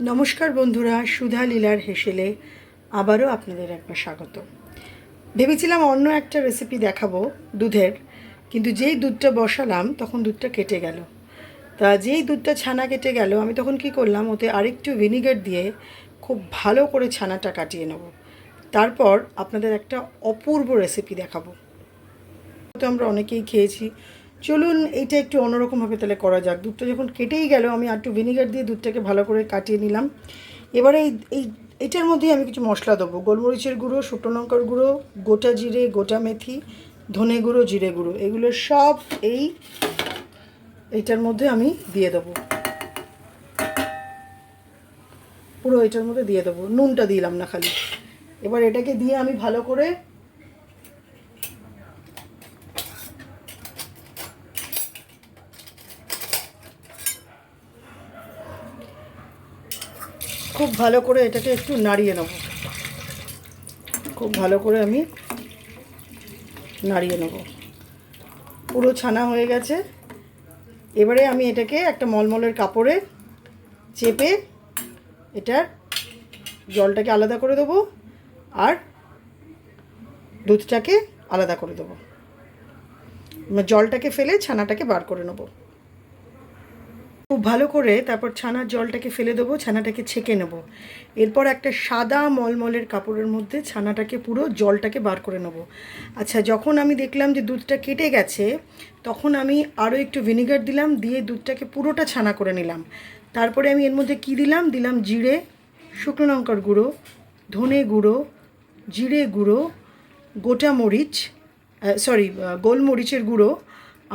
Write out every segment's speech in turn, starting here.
নমস্কার বন্ধুরা, সুধা লীলার হেসেলে আবারও আপনাদের একবার স্বাগত। ভেবেছিলাম অন্য একটা রেসিপি দেখাবো দুধের, কিন্তু যেই দুধটা বসালাম তখন দুধটা কেটে গেল। তা যেই দুধটা ছানা কেটে গেল, আমি তখন কি করলাম, ওতে আরেকটু ভিনিগার দিয়ে খুব ভালো করে ছানাটা কাটিয়ে নেব। তারপর আপনাদের একটা অপূর্ব রেসিপি দেখাবো। তো আমরা অনেকেই খেয়েছি চলুন এইটা একটু অন্যরকমভাবে তাহলে করা যাক। দুধটা যখন কেটেই গেল, আমি একটু ভিনিগার দিয়ে দুধটাকে ভালো করে কাটিয়ে নিলাম। এবারে এই এই, এটার মধ্যেই আমি কিছু মশলা দেবো। গোলমরিচের গুঁড়ো, শুকনো লঙ্কার গুঁড়ো, গোটা জিরে, গোটা মেথি, ধনে গুঁড়ো, জিরে গুঁড়ো। এগুলো সব এই, এইটার মধ্যে আমি দিয়ে দেবো। পুরো এটার মধ্যে দিয়ে দেবো। নুনটা দিলাম না খালি। এবার এটাকে দিয়ে আমি ভালো করে খুব ভালো করে এটাকে একটু নাড়িয়ে নেব। খুব ভালো করে আমি নাড়িয়ে নেব। পুরো ছানা হয়ে গেছে। এবারে আমি এটাকে একটা মলমলের কাপড়ে চেপে এটার জলটাকে আলাদা করে দেবো আর দুধটাকে আলাদা করে দেবো। জলটাকে ফেলে ছানাটাকে বার করে নেব। খুব ভালো করে তারপর ছানার জলটাকে ফেলে দেবো, ছানাটাকে ছেঁকে নেব। এরপর একটা সাদা মলমলের কাপড়ের মধ্যে ছানাটাকে পুরো জলটাকে বার করে নেব। আচ্ছা যখন আমি দেখলাম যে দুধটা কেটে গেছে, তখন আমি আরও একটু ভিনিগার দিলাম, দিয়ে দুধটাকে পুরোটা ছানা করে নিলাম। তারপরে আমি এর মধ্যে কী দিলাম? দিলাম জিরে, শুকনো লঙ্কার গুঁড়ো, ধনে গুঁড়ো, জিরে গুঁড়ো, গোটা মরিচ সরি গোলমরিচের গুঁড়ো,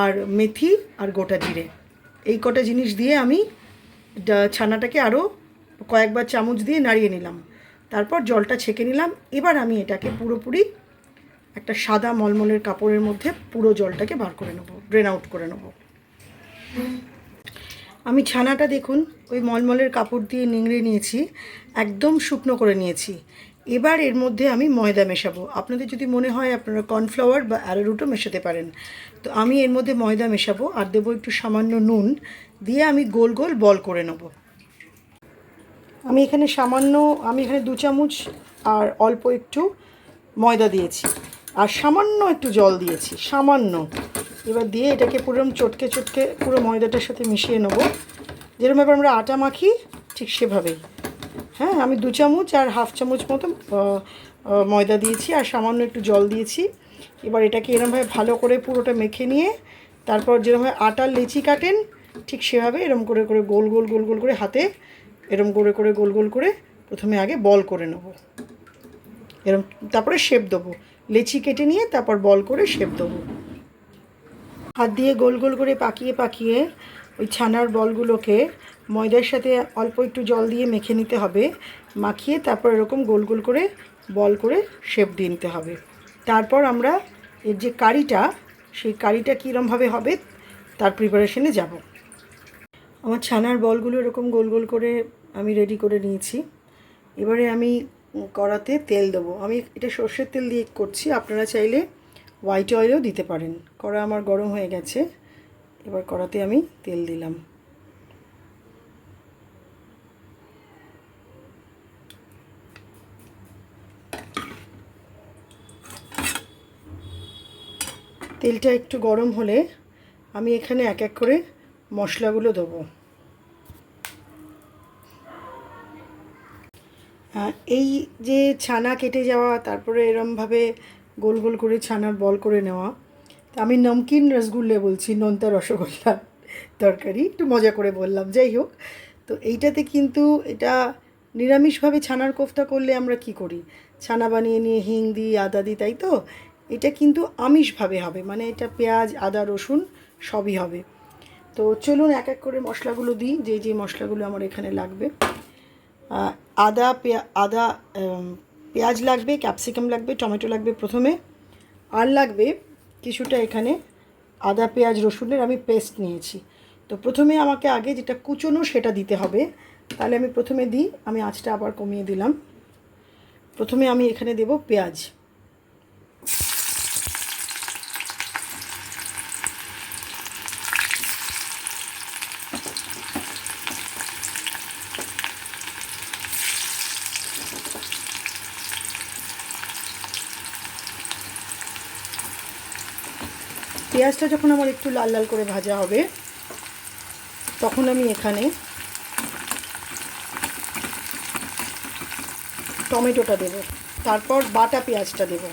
আর মেথি আর গোটা জিরে। এই কটা জিনিস দিয়ে আমি ছানাটাকে আরও কয়েকবার চামচ দিয়ে নাড়িয়ে নিলাম। তারপর জলটা ছেঁকে নিলাম। এবার আমি এটাকে পুরোপুরি একটা সাদা মলমলের কাপড়ের মধ্যে পুরো জলটাকে বার করে নেব ড্রেন আউট করে নেব। আমি ছানাটা দেখুন, ওই মলমলের কাপড় দিয়ে নিংড়ে নিয়েছি, একদম শুকনো করে নিয়েছি। এবার এর মধ্যে আমি ময়দা মেশাবো। আপনাদের যদি মনে হয় আপনারা কর্নফ্লাওয়ার বা অ্যারোরুটও মেশাতে পারেন। তো আমি এর মধ্যে ময়দা মেশাবো আর দেবো একটু সামান্য নুন দিয়ে আমি গোল গোল বল করে নেব। আমি এখানে সামান্য, আমি এখানে দু চামচ আর অল্প একটু ময়দা দিয়েছি। আর সামান্য একটু জল দিয়েছি, সামান্য। এবার দিয়ে এটাকে পুরো চটকে চটকে পুরো ময়দাটার সাথে মিশিয়ে নেব। যেরকমভাবে আমরা আটা মাখি, ঠিক সেভাবেই। হ্যাঁ আমি দু চামচ আর হাফ চামচ মতো ময়দা দিয়েছি আর সামান্য একটু জল দিয়েছি। এবার এটাকে এরমভাবে ভালো করে পুরোটা মেখে নিয়ে, তারপর যেরকমভাবে আটার লেচি কাটেন, ঠিক সেভাবে এরম করে করে, গোল গোল গোল গোল করে হাতে এরম করে করে, গোল গোল করে প্রথমে আগে বল করে নেব। এরম, তারপরে শেপ দেবো। লেচি কেটে নিয়ে তারপর বল করে শেপ দেবো। হাত দিয়ে গোল গোল করে পাকিয়ে পাকিয়ে ওই ছানার বলগুলোকে ময়দার সাথে অল্প একটু জল দিয়ে মেখে নিতে হবে। মাখিয়ে তারপর এরকম গোল গোল করে বল করে শেপ দিয়ে নিতে হবে। তারপর আমরা এর যে কারিটা, সেই কারিটা কীরমভাবে হবে তার প্রিপারেশনে যাব। আমার ছানার বলগুলো এরকম গোল গোল করে আমি রেডি করে নিয়েছি। এবারে আমি কড়াতে তেল দেবো। আমি এটা সর্ষের তেল দিয়ে করছি। আপনারা চাইলে হোয়াইট অয়েলও দিতে পারেন। কড়া আমার গরম হয়ে গেছে। এবার কড়াতে আমি তেল দিলাম। তেলটা একটু গরম হলে আমি এখানে এক এক করে মশলাগুলো দেবো। এই যে ছানা কেটে যাওয়া, তারপরে এরমভাবে গোল গোল করে ছানার বল করে নেওয়া, তা আমি নমকিন রসগুল্লে বলছি, নোনতা রসগোল্লা তরকারি, একটু মজা করে বললাম, যাই হোক। তো এইটাতে কিন্তু এটা নিরামিষভাবে ছানার কোফতা করলে আমরা কি করি? ছানা বানিয়ে নিয়ে হিং দিই, আদা দিই, তাই তো? এটা কিন্তু আমিষভাবে হবে মানে এটা পেঁয়াজ, আদা, রসুন সবই হবে। তো চলুন এক এক করে মশলাগুলো দিই যে যে মশলাগুলো আমার এখানে লাগবে। আদা, পেঁয়া, আদা পেঁয়াজ লাগবে, ক্যাপসিকাম লাগবে, টমেটো লাগবে প্রথমে, আর লাগবে কিছুটা এখানে আদা, পেঁয়াজ, রসুনের আমি পেস্ট নিয়েছি। তো প্রথমে আমাকে আগে যেটা কুচোনো সেটা দিতে হবে, তাহলে আমি প্রথমে দিই, আমি আঁচটা আবার কমিয়ে দিলাম। প্রথমে আমি এখানে দেব পেঁয়াজ। পেঁয়াজটা যখন আমার একটু লাল লাল করে ভাজা হবে, তখন আমি এখানে টমেটোটা দেব। তারপর বাটা পেঁয়াজটা দেব।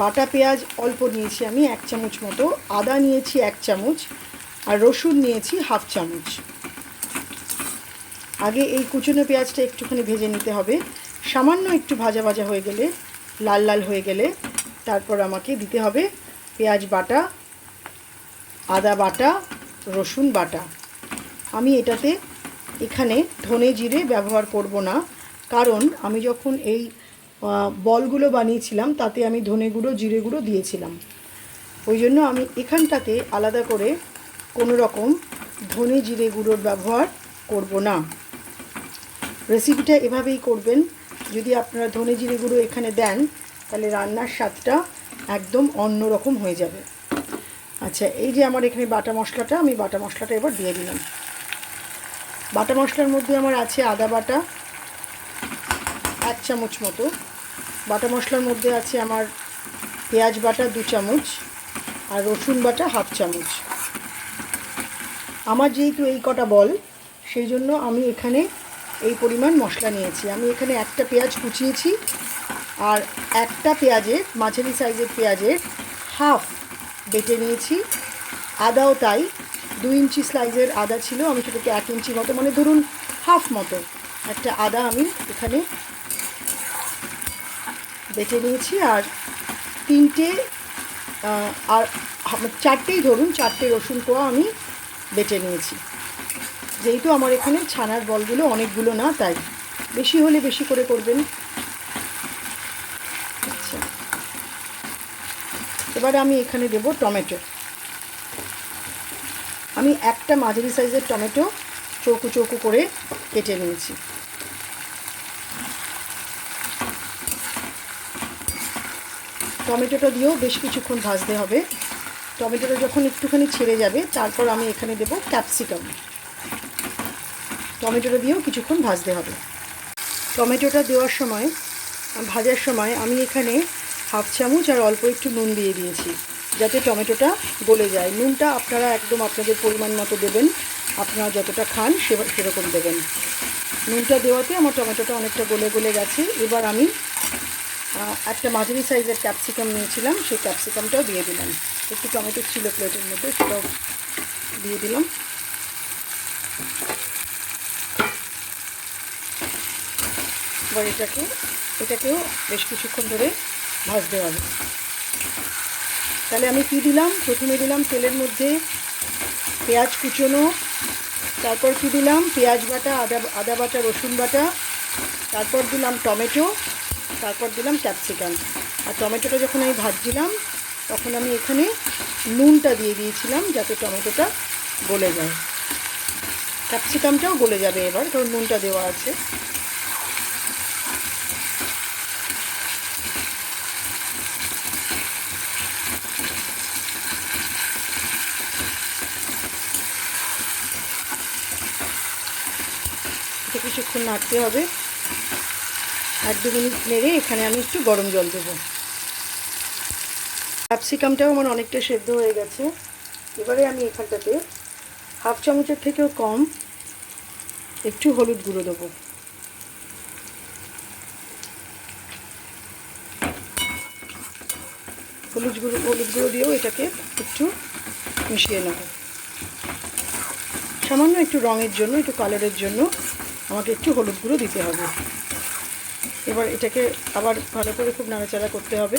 বাটা পেঁয়াজ অল্প নিয়েছি আমি এক চামচ মতো, আদা নিয়েছি এক চামচ, আর রসুন নিয়েছি হাফ চামচ। আগে এই কুচুনো পেঁয়াজটা একটুখানি ভেজে নিতে হবে। সামান্য একটু ভাজা ভাজা হয়ে গেলে, লাল লাল হয়ে গেলে, তারপর আমাকে দিতে হবে পেঁয়াজ বাটা আদা বাটা, রসুন বাটা। আমি এটাতে এখানে ধনে জিরে ব্যবহার করব না, কারণ আমি যখন এই বলগুলো বানিয়েছিলাম, তাতে আমি ধনে গুঁড়ো, জিরে গুঁড়ো দিয়েছিলাম। ওই জন্য আমি এখানটাতে আলাদা করে কোনো রকম ধনে জিরে গুঁড়োর ব্যবহার করব না। রেসিপিটা এভাবেই করবেন। যদি আপনারা ধনে জিরে গুঁড়ো এখানে দেন, তাহলে রান্নার স্বাদটা একদম অন্য রকম হয়ে যাবে। আচ্ছা এই যে আমার এখানে বাটা মশলাটা, আমি বাটা মশলাটা এবার দিয়ে দিলাম। বাটা মশলার মধ্যে আমার আছে আদা বাটা, এক চামচ মতো। বাটা মশলার মধ্যে আছে আমার পেঁয়াজ বাটা দু চামচ আর রসুন বাটা হাফ চামচ। আমার যেহেতু এই কটা বল, সেই জন্য আমি এখানে এই পরিমাণ মশলা নিয়েছি। আমি এখানে একটা পেঁয়াজ কুচিয়েছি আর একটা পেঁয়াজের, মাঝারি সাইজের পেঁয়াজের হাফ বেটে নিয়েছি। আদাও তাই। দু ইঞ্চি স্লাইজের আদা ছিল, আমি সেটাকে এক ইঞ্চি মতো মানে ধরুন হাফ মতো একটা আদা আমি এখানে বেটে নিয়েছি। আর তিনটে আর চারটেই ধরুন, চারটে রসুন কোয়া আমি বেটে নিয়েছি। যেহেতু আমার এখানে ছানার বলগুলো অনেকগুলো না, তাই বেশি হলে বেশি করে করবেন আচ্ছা এবারে আমি এখানে দেব টমেটো। আমি একটা মাঝারি সাইজের টমেটো চৌকো চৌকো করে কেটে নিয়েছি। টমেটোটা দিয়েও বেশ কিছুক্ষণ ভাজতে হবে। টমেটোটা যখন একটুখানি ছেড়ে যাবে, তারপর আমি এখানে দেব ক্যাপসিকাম। টমেটোটা দিয়েও কিছুক্ষণ ভাজতে হবে। টমেটোটা দেওয়ার সময়, ভাজার সময় আমি এখানে হাফ চামচ আর অল্প একটু নুন দিয়ে দিয়েছি, যাতে টমেটোটা গলে যায়। নুনটা আপনারা একদম আপনাদের পরিমাণ মতো দেবেন। আপনারা যতটা খান সেরকম দেবেন। নুনটা দেওয়াতে আমার টমেটোটা অনেকটা গলে গলে গেছে। এবার আমি একটা মাঝারি সাইজের ক্যাপসিকাম নিয়েছিলাম। সেই ক্যাপসিকামটাও দিয়ে দিলাম। একটু টমেটো ছিল প্লেটের মধ্যে, সেটাও দিয়ে দিলাম। এবার এটাকে, এটাকেও বেশ কিছুক্ষণ ধরে ভাজতে হবে। তাহলে আমি কি দিলাম? প্রথমে দিলাম তেলের মধ্যে পেঁয়াজ কুচোনো, তারপর কি দিলাম? পেঁয়াজ বাটা, আদা আদা বাটা, রসুন বাটা, তারপর দিলাম টমেটো, তারপর দিলাম ক্যাপসিকাম। আর টমেটোটা যখন আমি ভাজছিলাম, তখন আমি এখানে নুনটা দিয়ে দিয়েছিলাম যাতে টমেটোটা গলে যায়। ক্যাপসিকামটাও গলে যাবে এবার, কারণ নুনটা দেওয়া আছে। এটা কিছুক্ষণ নাড়তে হবে। এক দু মিনিট নেড়ে এখানে আমি একটু গরম জল দেবো। ক্যাপসিকামটাও আমার অনেকটা সেদ্ধ হয়ে গেছে। এবারে আমি এখানটাতে হাফ চামচের থেকেও কম একটু হলুদ গুঁড়ো দেবো। হলুদ গুঁড়ো হলুদ গুঁড়ো দিয়েও এটাকে একটু মিশিয়ে নেব। সামান্য একটু রঙের জন্য, একটু কালারের জন্য আমাকে একটু হলুদ গুঁড়ো দিতে হবে। এবার এটাকে আবার ভালো করে খুব নাড়াচাড়া করতে হবে।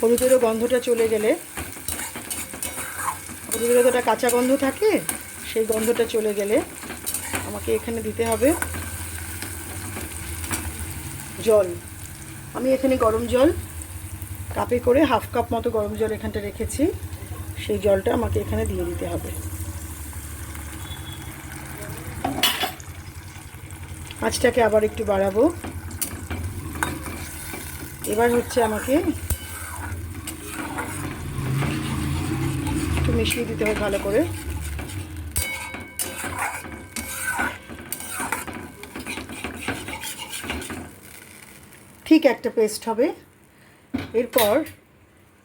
হলুদেরও গন্ধটা চলে গেলে হলুদের তো একটা কাঁচা গন্ধ থাকে, সেই গন্ধটা চলে গেলে আমাকে এখানে দিতে হবে জল। আমি এখানে গরম জল কাপে করে হাফ কাপ মতো গরম জল এখানটা রেখেছি। সেই জলটা আমাকে এখানে দিয়ে দিতে হবে। আঁচটাকে আবার একটু বাড়াবো। এবার হচ্ছে আমাকে একটু মিশিয়ে দিতে হবে ভালো করে। ঠিক একটা পেস্ট হবে। এরপর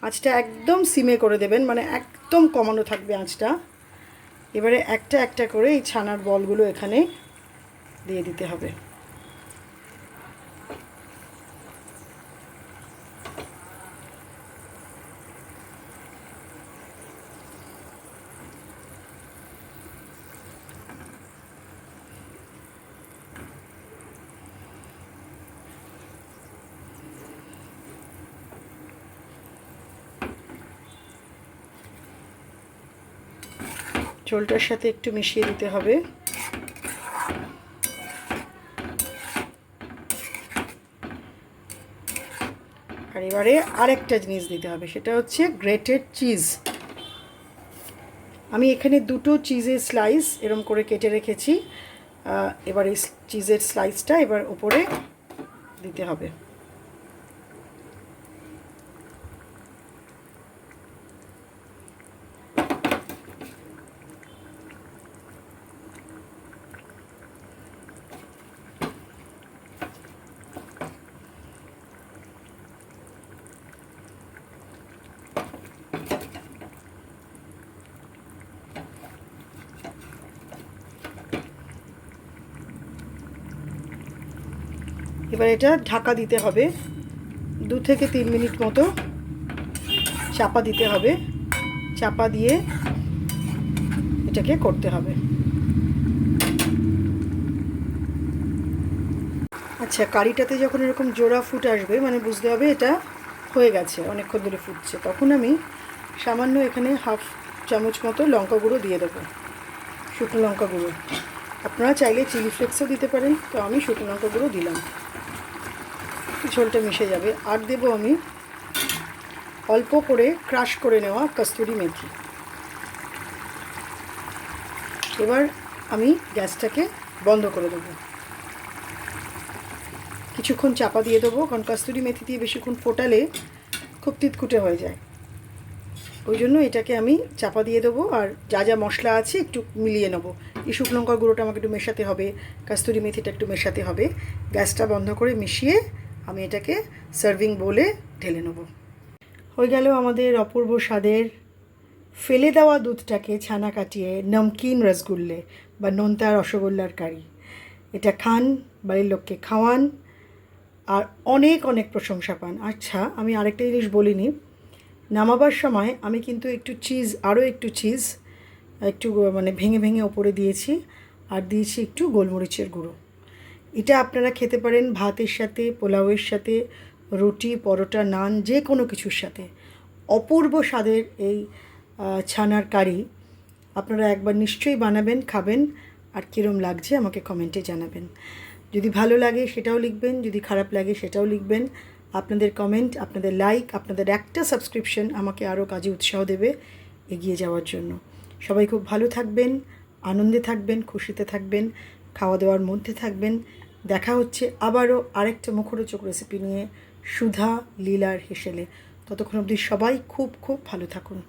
আঁচটা একদম সিমে করে দেবেন মানে একদম কমানো থাকবে আঁচটা। এবারে একটা একটা করে এই ছানার বলগুলো এখানে দিয়ে দিতে হবে। ঝোলটার সাথে একটু মিশিয়ে দিতে হবে। আর এবারে আরেকটা জিনিস দিতে হবে, সেটা হচ্ছে গ্রেটেড চিজ। আমি এখানে দুটো চিজের স্লাইস এরম করে কেটে রেখেছি। এবার এই চিজের স্লাইসটা এবার ওপরে দিতে হবে। এবার এটা ঢাকা দিতে হবে। দু থেকে তিন মিনিট মতো চাপা দিতে হবে। চাপা দিয়ে এটাকে করতে হবে। আচ্ছা কারিটাতে যখন এরকম জোড়া ফুট আসবে মানে বুঝতে হবে এটা হয়ে গেছে, অনেকক্ষণ ধরে ফুটছে, তখন আমি সামান্য এখানে হাফ চামচ মতো লঙ্কা গুঁড়ো দিয়ে দেবো, শুকনো লঙ্কা গুঁড়ো। আপনারা চাইলে চিলি ফ্লেক্সও দিতে পারেন, তো আমি শুকনো লঙ্কা গুঁড়ো দিলাম। ঝোলটা মিশে যাবে। আর দেবো আমি অল্প করে ক্রাশ করে নেওয়া কস্তুরি মেথি। এবার আমি গ্যাসটাকে বন্ধ করে দেবো। কিছুক্ষণ চাপা দিয়ে দেবো, কারণ কস্তুরি মেথি দিয়ে বেশিক্ষণ ফোটালে খুব তিতকুটে হয়ে যায়। ওই জন্য এটাকে আমি চাপা দিয়ে দেবো, আর যা যা মশলা আছে একটু মিলিয়ে নেব। এই শুকনো গুঁড়োটা আমাকে একটু মেশাতে হবে, কস্তুরি মেথিটা একটু মেশাতে হবে। গ্যাসটা বন্ধ করে মিশিয়ে আমি এটাকে সার্ভিং বলে ঢেলে নেব। হয়ে গেল আমাদের অপূর্ব স্বাদের ফেলে দেওয়া দুধটাকে ছানা কাটিয়ে নমকিন রসগুল্লে বা নোনতা রসগোল্লার কারি। এটা খান, বাড়ির লোককে খাওয়ান আর অনেক অনেক প্রশংসা পান। আচ্ছা আমি আরেকটা জিনিস বলিনি। নামাবার সময় আমি কিন্তু একটু চিজ আরও একটু চিজ একটু মানে ভেঙে ভেঙে ওপরে দিয়েছি আর দিয়েছি একটু গোলমরিচের গুঁড়ো। এটা আপনারা খেতে পারেন ভাতের সাথে, পোলাওয়ের সাথে, রুটি, পরোটা, নান, যে কোনো কিছুর সাথে। অপূর্ব স্বাদের এই ছানার কারি। আপনারা একবার নিশ্চয়ই বানাবেন, খাবেন, আর কীরম লাগছে আমাকে কমেন্টে জানাবেন। যদি ভালো লাগে সেটাও লিখবেন, যদি খারাপ লাগে সেটাও লিখবেন। আপনাদের কমেন্ট, আপনাদের লাইক, আপনাদের একটা সাবস্ক্রিপশন আমাকে আরও কাজে উৎসাহ দেবে এগিয়ে যাওয়ার জন্য। সবাই খুব ভালো থাকবেন, আনন্দে থাকবেন, খুশিতে থাকবেন খাওয়া দাওয়ার মধ্যে থাকবেন। দেখা হচ্ছে আবারও আরেকটা মুখরোচক রেসিপি নিয়ে সুধা লীলার হেসেলে। ততক্ষণ অবধি সবাই খুব খুব ভালো থাকুন।